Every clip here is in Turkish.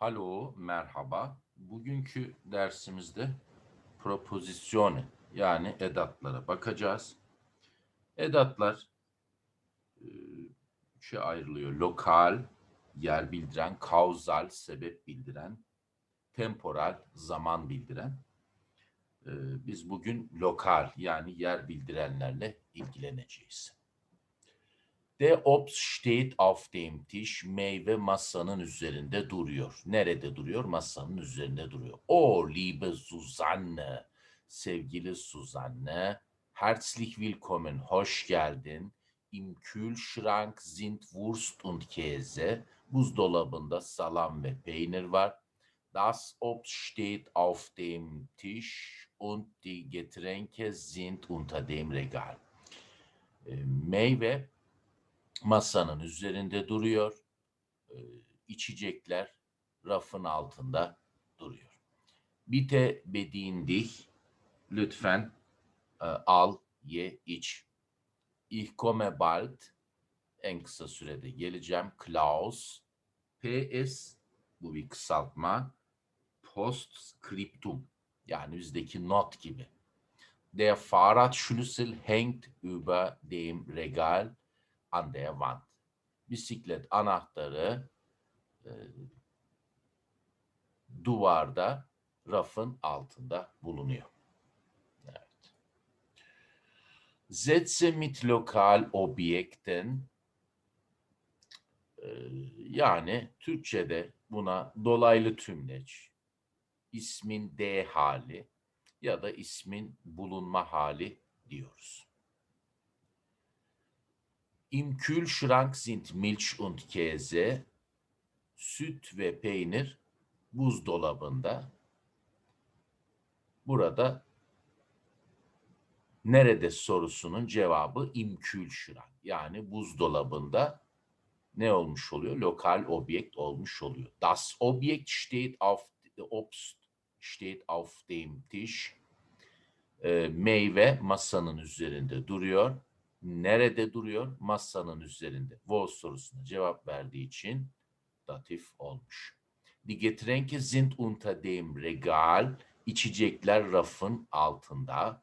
Alo, merhaba. Bugünkü dersimizde propozisyone yani edatlara bakacağız. Edatlar e, üçe ayrılıyor. Lokal, yer bildiren, kauzal, sebep bildiren, temporal, zaman bildiren. E, Biz bugün lokal yani yer bildirenlerle ilgileneceğiz. Der Obst steht auf dem Tisch. Meyve masanın üzerinde duruyor. Nerede duruyor? Masanın üzerinde duruyor. O liebe Susanne, sevgili Susanne, herzlich willkommen, hoş geldin. Im Kühlschrank sind Wurst und Käse. Buzdolabında salam ve peynir var. Das Obst steht auf dem Tisch und die Getränke sind unter dem Regal. E, Meyve masanın üzerinde duruyor. Ee, içecekler rafın altında duruyor. Bitte bedien dich. Lütfen e, al, ye, iç. Ich komme bald. En kısa sürede geleceğim. Klaus. PS. Bu bir kısaltma. Postscriptum. Yani bizdeki not gibi. Der Fahrradschlüssel hängt über dem Regal an der Wand. Bisiklet anahtarı e, duvarda rafın altında bulunuyor. Evet. Sätze mit lokal Objekten e, yani Türkçe'de buna dolaylı tümleç, ismin D hali ya da ismin bulunma hali diyoruz. Im Kühlschrank sind Milch und Käse, süt ve peynir buzdolabında. Burada nerede sorusunun cevabı im Kühlschrank yani buzdolabında ne olmuş oluyor? Lokal objekt olmuş oluyor. Das Objekt steht auf Obst steht auf dem Tisch. Ee, meyve masanın üzerinde duruyor nerede duruyor? Masanın üzerinde. Wo sorusuna cevap verdiği için datif olmuş. Die Getränke sind unter dem Regal. İçecekler rafın altında.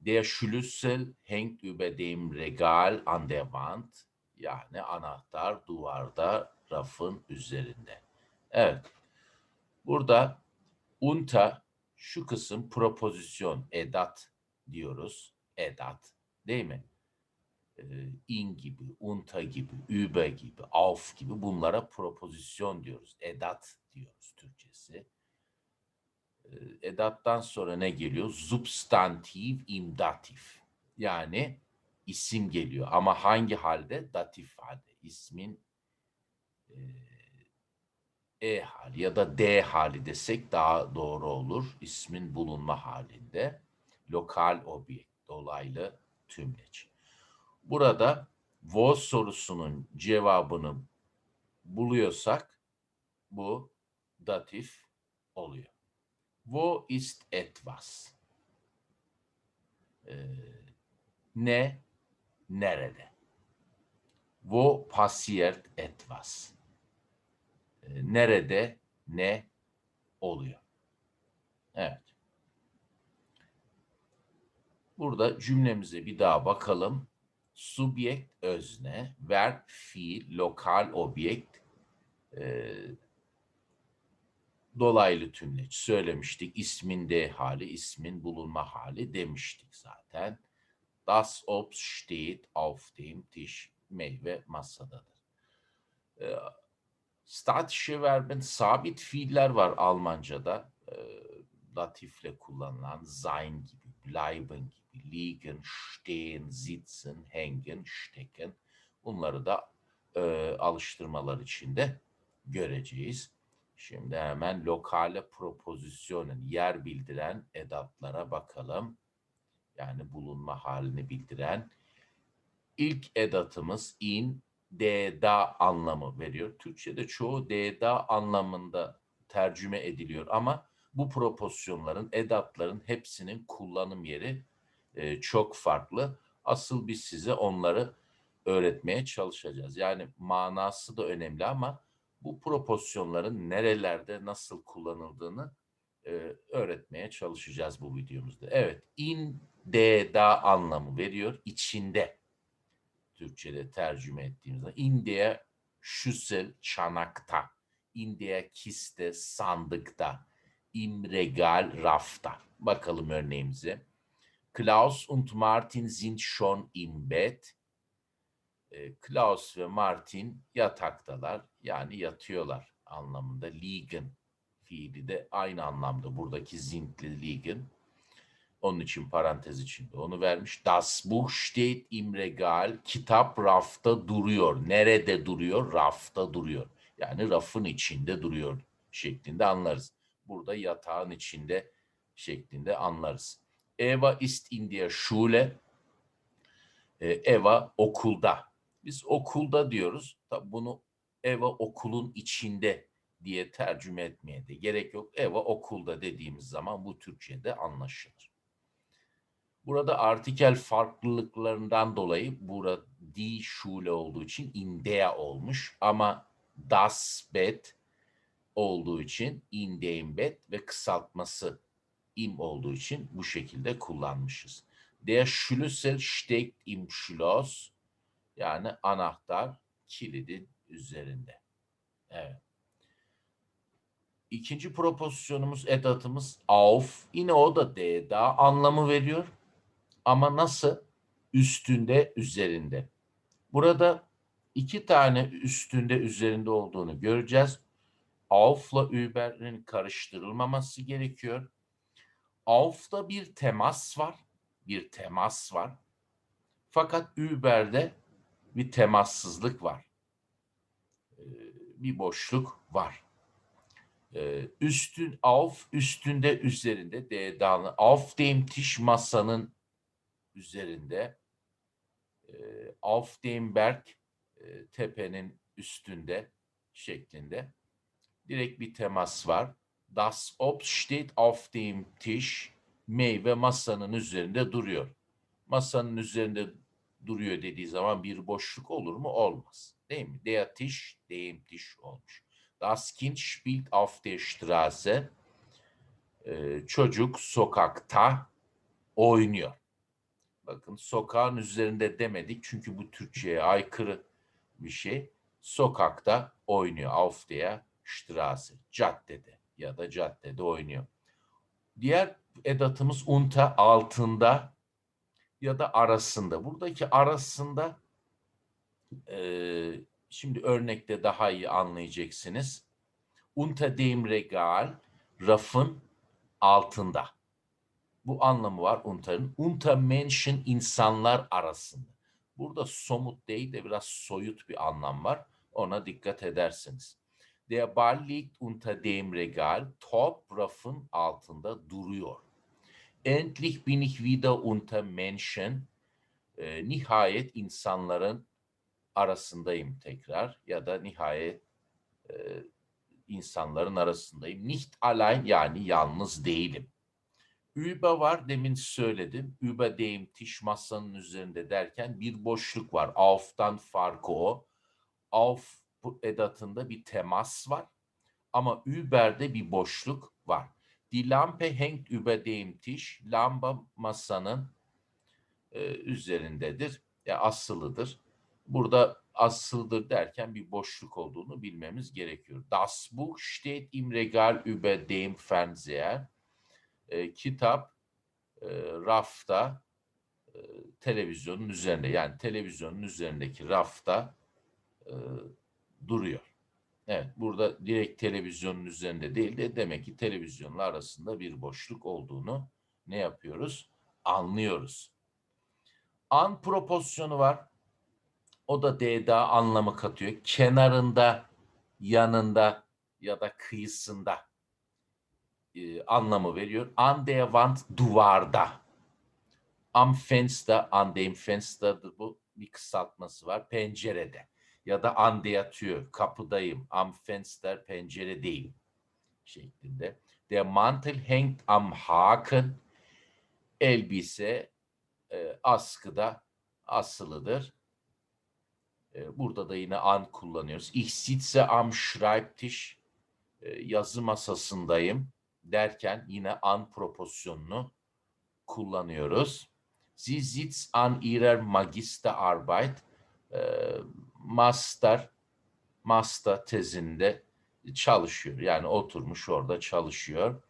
Der Schlüssel hängt über dem Regal an der Wand. Yani anahtar duvarda rafın üzerinde. Evet. Burada unta şu kısım propozisyon, edat diyoruz. Edat. Değil mi? Ee, in gibi, unta gibi, übe gibi, auf gibi bunlara propozisyon diyoruz. Edat diyoruz Türkçesi. Ee, edattan sonra ne geliyor? Substantiv im datif. Yani isim geliyor. Ama hangi halde? Datif halde. İsmin e, e hali ya da D hali desek daha doğru olur. İsmin bulunma halinde. Lokal objekt, dolaylı tümleç. Burada was sorusunun cevabını buluyorsak bu datif oluyor. Wo ist etwas? Ee, ne, nerede? Wo passiert etwas? Ee, nerede, ne oluyor? Evet. Burada cümlemize bir daha bakalım. Subjekt özne, verb fiil, lokal objekt, e, dolaylı tümleç söylemiştik. İsmin de hali, ismin bulunma hali demiştik zaten. Das Obst steht auf dem Tisch. Meyve masadadır. E, statische verben, sabit fiiller var Almanca'da. E, datifle kullanılan sein gibi, bleiben gibi liegen, stehen, sitzen, hängen, stecken. Bunları da e, alıştırmalar içinde göreceğiz. Şimdi hemen lokale propozisyonen yer bildiren edatlara bakalım. Yani bulunma halini bildiren. İlk edatımız in, de, anlamı veriyor. Türkçe'de çoğu de, da anlamında tercüme ediliyor ama bu propozisyonların, edatların hepsinin kullanım yeri e, çok farklı. Asıl biz size onları öğretmeye çalışacağız. Yani manası da önemli ama Bu proporsiyonların nerelerde nasıl kullanıldığını e, öğretmeye çalışacağız bu videomuzda. Evet, in, de, da anlamı veriyor. İçinde. Türkçe'de tercüme ettiğimizde. İndiye şüsel çanakta. İndiye kiste sandıkta. Im regal rafta. Bakalım örneğimize. Klaus und Martin sind schon im Bett. E, Klaus ve Martin yataktalar. Yani yatıyorlar anlamında. Liegen fiili de aynı anlamda. Buradaki zintli liegen. Onun için parantez içinde onu vermiş. Das Buch steht im Regal. Kitap rafta duruyor. Nerede duruyor? Rafta duruyor. Yani rafın içinde duruyor şeklinde anlarız. Burada yatağın içinde şeklinde anlarız. Eva ist in der Schule. Ee, Eva okulda. Biz okulda diyoruz. Tabi bunu Eva okulun içinde diye tercüme etmeye de gerek yok. Eva okulda dediğimiz zaman bu Türkçe'de anlaşılır. Burada artikel farklılıklarından dolayı burada die Schule olduğu için in der olmuş ama das Bett olduğu için in dem Bett ve kısaltması im olduğu için bu şekilde kullanmışız. Der Schlüssel steckt im Schloss yani anahtar kilidin üzerinde. Evet. İkinci propozisyonumuz, edatımız auf. Yine o da D daha anlamı veriyor. Ama nasıl? Üstünde, üzerinde. Burada iki tane üstünde, üzerinde olduğunu göreceğiz. Auf'la Uber'in karıştırılmaması gerekiyor. Auf'ta bir temas var. Bir temas var. Fakat Uber'de bir temassızlık var. Ee, bir boşluk var. Ee, üstün auf üstünde üzerinde D dağını auf dem Tisch masanın üzerinde e, auf dem Berg e, tepenin üstünde şeklinde direkt bir temas var. Das Obst steht auf dem Tisch meyve masanın üzerinde duruyor. Masanın üzerinde duruyor dediği zaman bir boşluk olur mu? Olmaz. Değil mi? Der Tisch, dem Tisch olmuş. Das Kind spielt auf der Straße. Ee, çocuk sokakta oynuyor. Bakın sokağın üzerinde demedik çünkü bu Türkçe'ye aykırı bir şey. Sokakta oynuyor. Auf der Straße. Caddede ya da caddede oynuyor. Diğer edatımız unta altında ya da arasında. Buradaki arasında e, şimdi örnekte daha iyi anlayacaksınız. Unter dem Regal rafın altında. Bu anlamı var unter'ın. Unter Menschen insanlar arasında. Burada somut değil de biraz soyut bir anlam var. Ona dikkat edersiniz. Der Ball liegt unter dem Regal. Top rafın altında duruyor. Endlich bin ich wieder unter Menschen. E, nihayet insanların arasındayım tekrar ya da nihayet e, insanların arasındayım. Nicht allein yani yalnız değilim. Über var demin söyledim. Über dem Tisch masanın üzerinde derken bir boşluk var. Auf'tan farkı o. Auf edatında bir temas var. Ama Über'de bir boşluk var. Die Lampe hängt über dem Tisch. Lamba masanın e, üzerindedir. Ya asılıdır. Burada asıldır derken bir boşluk olduğunu bilmemiz gerekiyor. Das Buch steht im Regal über dem Fernseher. E, kitap e, rafta e, televizyonun üzerinde yani televizyonun üzerindeki rafta e, duruyor. Evet burada direkt televizyonun üzerinde değil de demek ki televizyonla arasında bir boşluk olduğunu ne yapıyoruz? Anlıyoruz. An proporsiyonu var. O da D'da anlamı katıyor. Kenarında, yanında ya da kıyısında e, anlamı veriyor. An der Wand duvarda. Am Fenster, an dem Fenster'dır bu. Bir kısaltması var. Pencerede. Ya da ande yatıyor. Kapıdayım. Am Fenster penceredeyim. Şeklinde. Der Mantel hängt am Haken. Elbise e, askıda asılıdır. E, burada da yine an kullanıyoruz. Ich sitze am Schreibtisch. E, yazı masasındayım derken yine an propozisyonunu kullanıyoruz. Sie sitzt an ihrer Magisterarbeit. E, master master tezinde çalışıyor. Yani oturmuş orada çalışıyor.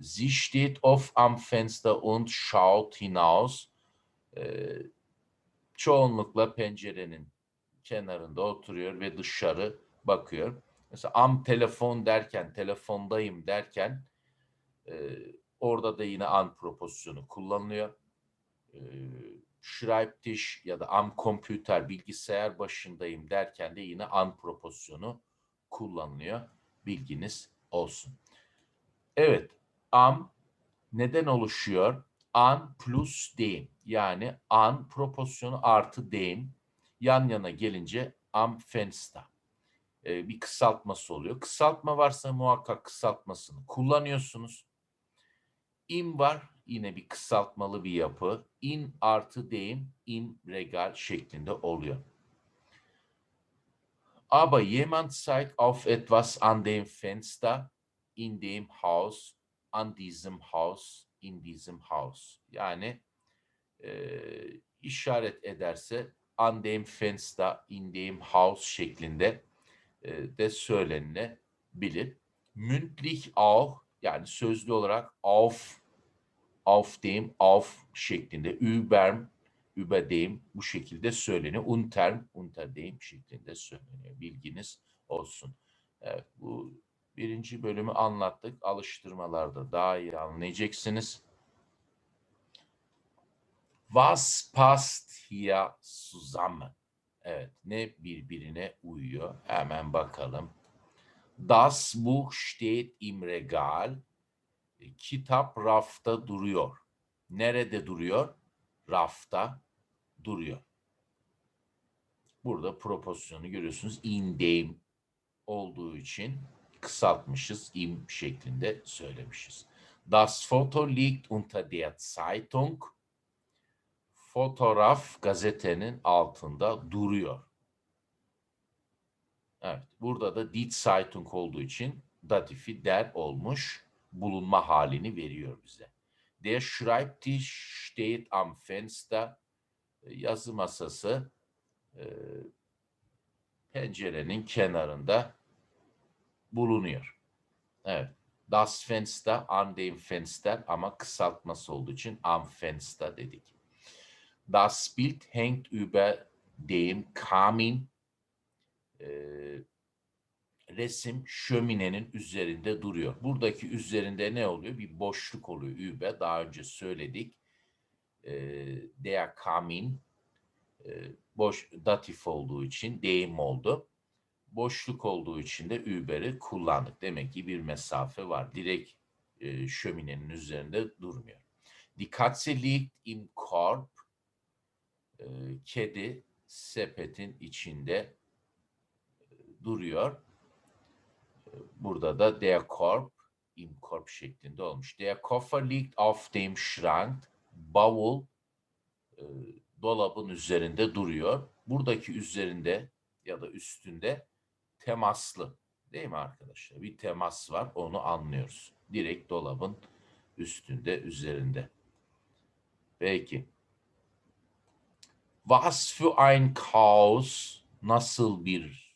Sie steht oft am Fenster und schaut hinaus. Ee, çoğunlukla pencerenin kenarında oturuyor ve dışarı bakıyor. Mesela am telefon derken, telefondayım derken e, orada da yine an propozisyonu kullanılıyor. E, Schreibtisch ya da am computer bilgisayar başındayım derken de yine an propozisyonu kullanılıyor. Bilginiz olsun. Evet, am neden oluşuyor? An plus deyim. Yani an propozisyonu artı deyim yan yana gelince am fenster. Ee, bir kısaltması oluyor. Kısaltma varsa muhakkak kısaltmasını kullanıyorsunuz. İm var yine bir kısaltmalı bir yapı. In artı deyim im regal şeklinde oluyor. Aber jemand zeigt auf etwas an dem Fenster, in dem Haus, an diesem Haus, in diesem Haus. Yani e, işaret ederse an dem Fenster, in dem Haus şeklinde e, de söylenebilir. Mündlich auch yani sözlü olarak auf auf dem auf şeklinde über über dem bu şekilde söyleniyor. Unterm unter dem şeklinde söyleniyor. Bilginiz olsun. Evet, bu birinci bölümü anlattık. Alıştırmalarda daha iyi anlayacaksınız. Was passt hier zusammen? Evet, ne birbirine uyuyor? Hemen bakalım. Das Buch steht im Regal. Kitap rafta duruyor. Nerede duruyor? Rafta duruyor. Burada propozisyonu görüyorsunuz. In dem olduğu için kısaltmışız. im şeklinde söylemişiz. Das Foto liegt unter der Zeitung. Fotoğraf gazetenin altında duruyor. Evet, burada da die Zeitung olduğu için datifi der olmuş bulunma halini veriyor bize. Der Schreibtisch steht am Fenster. Yazı masası e, pencerenin kenarında bulunuyor. Evet. Das Fenster, an dem Fenster ama kısaltması olduğu için am Fenster dedik. Das Bild hängt über dem Kamin. Ee, resim şöminenin üzerinde duruyor. Buradaki üzerinde ne oluyor? Bir boşluk oluyor. Übe daha önce söyledik. E, der Kamin e, boş datif olduğu için deyim oldu. Boşluk olduğu için de Uber'i kullandık. Demek ki bir mesafe var. Direkt e, şöminenin üzerinde durmuyor. Die Katze liegt im Korb. E, kedi sepetin içinde e, duruyor. Burada da der Korb im Korb şeklinde olmuş. Der Koffer liegt auf dem Schrank. Bavul e, dolabın üzerinde duruyor. Buradaki üzerinde ya da üstünde temaslı. Değil mi arkadaşlar? Bir temas var. Onu anlıyoruz. Direkt dolabın üstünde, üzerinde. Peki. Was für ein Chaos. Nasıl bir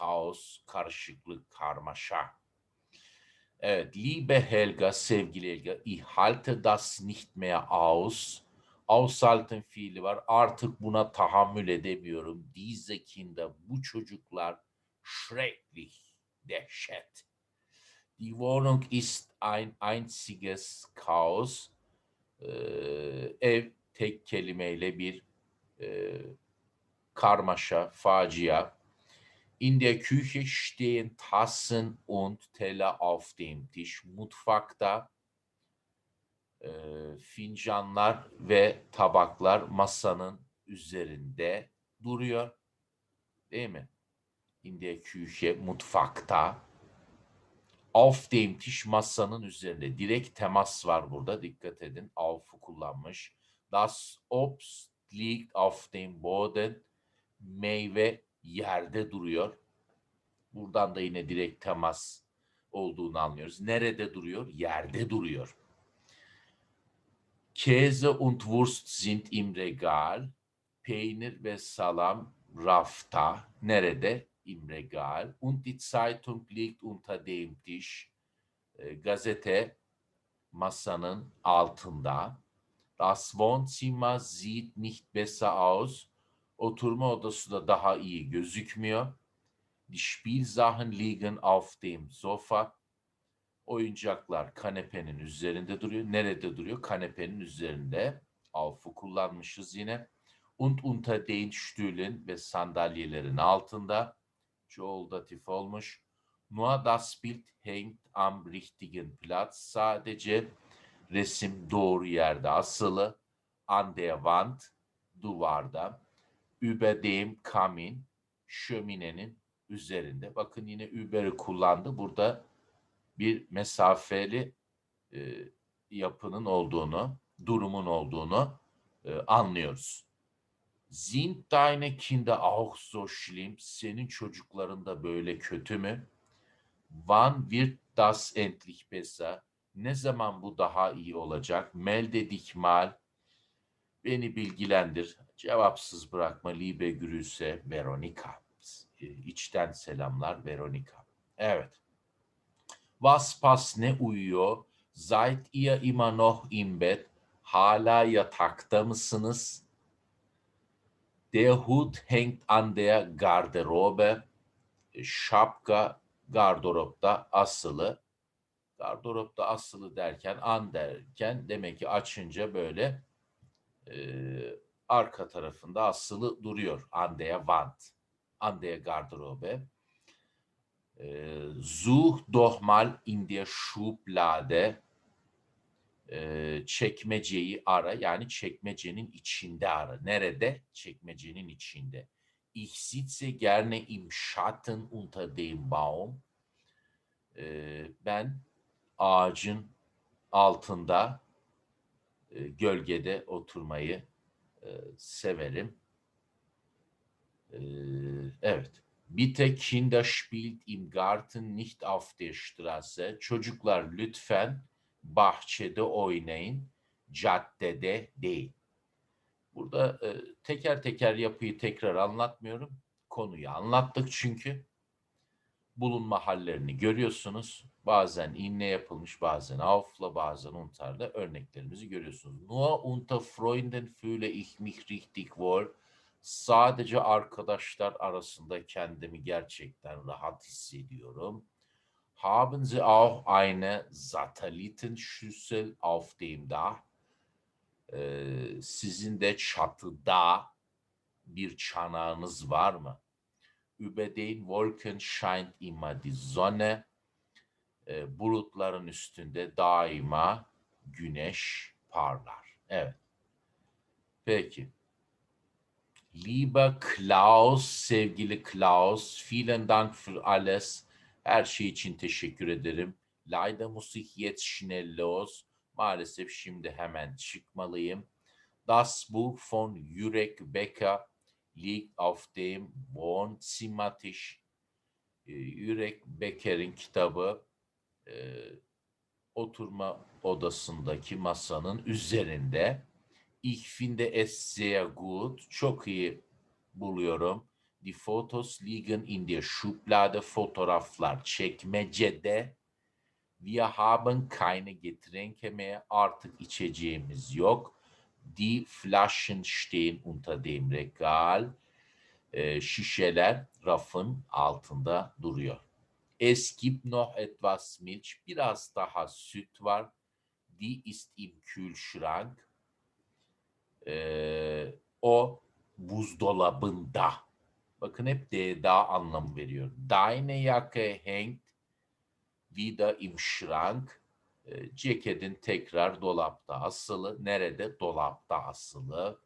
kaos, karışıklık, karmaşa. Evet, liebe Helga, sevgili Helga, ich halte das nicht mehr aus. Aushalten fiili var. Artık buna tahammül edemiyorum. Diese Kinder, bu çocuklar schrecklich, dehşet. Die Wohnung ist ein einziges Chaos. Ee, ev tek kelimeyle bir e, karmaşa, facia. In der Küche stehen Tassen und Teller auf dem Tisch. Mutfakta e, fincanlar ve tabaklar masanın üzerinde duruyor. Değil mi? In der Küche, mutfakta. Auf dem Tisch masanın üzerinde. Direkt temas var burada. Dikkat edin. Auf'u kullanmış. Das Obst liegt auf dem Boden meyve yerde duruyor. Buradan da yine direkt temas olduğunu anlıyoruz. Nerede duruyor? Yerde duruyor. Käse und Wurst sind im Regal. Peynir ve salam rafta. Nerede? Im Regal. Und die Zeitung liegt unter dem Tisch. E, gazete masanın altında. Das Wohnzimmer sieht nicht besser aus. Oturma odası da daha iyi gözükmüyor. Die Spielsachen liegen auf dem Sofa. Oyuncaklar kanepenin üzerinde duruyor. Nerede duruyor? Kanepenin üzerinde. Auf'u kullanmışız yine. Und unter den Stühlen ve sandalyelerin altında. Çoğul datif olmuş. Nur das Bild hängt am richtigen Platz. Sadece resim doğru yerde asılı. An der Wand, duvarda. Über dem Kamin, şöminenin üzerinde. Bakın yine Uber'i kullandı. Burada bir mesafeli e, yapının olduğunu, durumun olduğunu e, anlıyoruz. Sind deine Kinder auch so schlimm? Senin çocukların da böyle kötü mü? Wann wird das endlich besser? Ne zaman bu daha iyi olacak? Melde dich mal. Beni bilgilendir. Cevapsız bırakma. Liebe Grüße Veronika. E, içten selamlar Veronika. Evet. Was pass ne uyuyor? Seid ihr immer noch im Bett? Hala yatakta mısınız? Der Hut hängt an der Garderobe. E, Şapka gardıropta asılı. Gardıropta asılı derken an derken demek ki açınca böyle e, arka tarafında asılı duruyor. An der Wand. An der Garderobe. E, Such doch mal in der Schublade. E, çekmeceyi ara. Yani çekmecenin içinde ara. Nerede? Çekmecenin içinde. Ich sitze gerne im Schatten unter dem Baum. E, ben ağacın altında e, gölgede oturmayı e, severim. E, evet. Bitte Kinder spielt im Garten nicht auf der Straße. Çocuklar lütfen bahçede oynayın, caddede değil. Burada e, teker teker yapıyı tekrar anlatmıyorum. Konuyu anlattık çünkü. Bulunma hallerini görüyorsunuz. Bazen inne yapılmış, bazen aufla, bazen unterla örneklerimizi görüyorsunuz. Nur unter Freunden fühle ich mich richtig wohl. Sadece arkadaşlar arasında kendimi gerçekten rahat hissediyorum. Haben Sie auch eine Satellitenschüssel auf dem Dach? Ee, sizin de çatıda bir çanağınız var mı? Über den Wolken scheint immer die Sonne. Ee, bulutların üstünde daima güneş parlar. Evet. Peki. Lieber Klaus, sevgili Klaus, vielen Dank für alles. Her şey için teşekkür ederim. Leider muss ich jetzt schnell los. Maalesef şimdi hemen çıkmalıyım. Das Buch von Jurek Becker liegt auf dem Wohnzimmertisch. Ee, Jurek Becker'in kitabı e, oturma odasındaki masanın üzerinde. Ich finde es sehr gut. Çok iyi buluyorum. Die Fotos liegen in der Schublade. Fotoğraflar çekmecede. Wir haben keine Getränke mehr. Artık içeceğimiz yok. Die Flaschen stehen unter dem Regal. Ee, şişeler rafın altında duruyor. Es gibt noch etwas Milch. Biraz daha süt var. Die ist im Kühlschrank. Ee, o buzdolabında. Bakın hep de da anlamı veriyor. Deine Jacke hängt wieder im Schrank. E, ceketin tekrar dolapta asılı. Nerede? Dolapta asılı.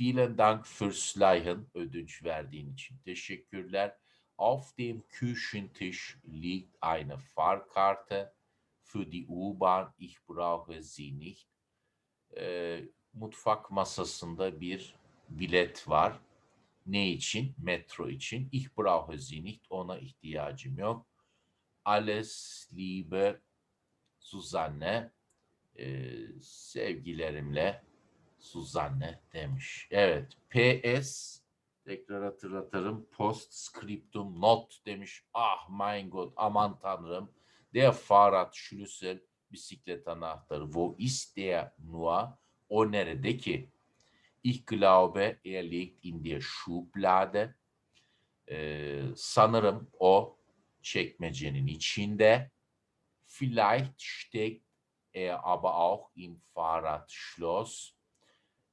Vielen Dank fürs Leihen. Ödünç verdiğin için teşekkürler. Auf dem Küchentisch liegt eine Fahrkarte für die U-Bahn. Ich brauche sie nicht. E, mutfak masasında bir bilet var. Ne için? Metro için. Ich brauche sie nicht. Ona ihtiyacım yok. Alles Liebe Suzanne. Ee, sevgilerimle Suzanne demiş. Evet. PS tekrar hatırlatırım. Postscriptum not demiş. Ah mein Gott aman tanrım. Der Fahrradschlüssel bisiklet anahtarı. Wo ist der nur? O nerede ki? Ich glaube, er liegt in der Schublade. Ee, sanırım o çekmecenin içinde. Vielleicht steckt er aber auch im Fahrradschloss.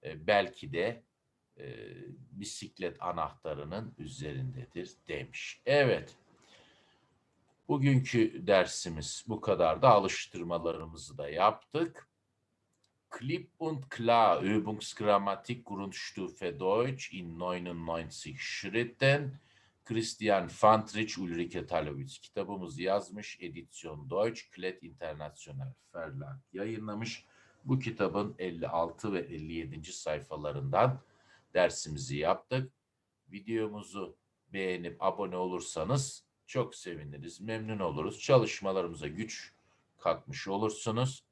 Ee, belki de e, bisiklet anahtarının üzerindedir demiş. Evet. Bugünkü dersimiz bu kadar da alıştırmalarımızı da yaptık. Klipp und klar Übungsgrammatik Grundstufe Deutsch in 99 Schritten. Christian Fantrich, Ulrike Talowitz kitabımızı yazmış. Edisyon Deutsch, Klett International Verlag yayınlamış. Bu kitabın 56 ve 57. sayfalarından dersimizi yaptık. Videomuzu beğenip abone olursanız çok seviniriz, memnun oluruz. Çalışmalarımıza güç katmış olursunuz.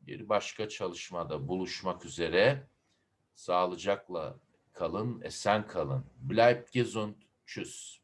Bir başka çalışmada buluşmak üzere. Sağlıcakla kalın, esen kalın. Bleibt gesund. Tschüss.